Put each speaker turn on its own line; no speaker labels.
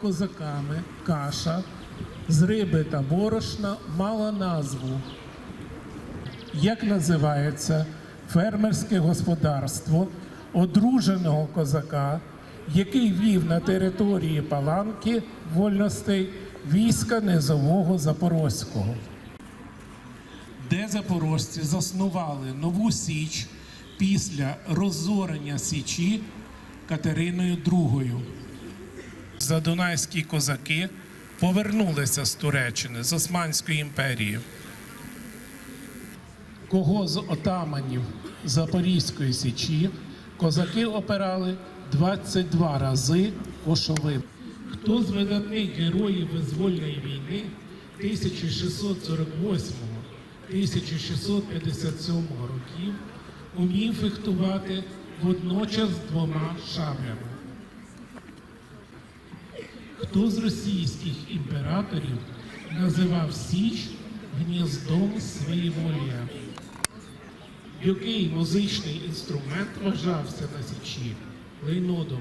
козаками каша з риби та борошна мала назву. Як називається фермерське господарство одруженого козака, який вів на території Паланки вольностей війська низового Запорозького? де запорожці заснували нову Січ після розорення Січі Катериною II. Задунайські козаки повернулися з Туреччини, з Османської імперії. Кого з отаманів Запорізької Січі козаки опирали 22 рази кошовим. Хто з видатних героїв визвольної війни 1648-1657 років умів фехтувати водночас двома шаблями? Хто з російських імператорів називав Січ гніздом своєволія? Який музичний інструмент вважався на Січі лейнодом?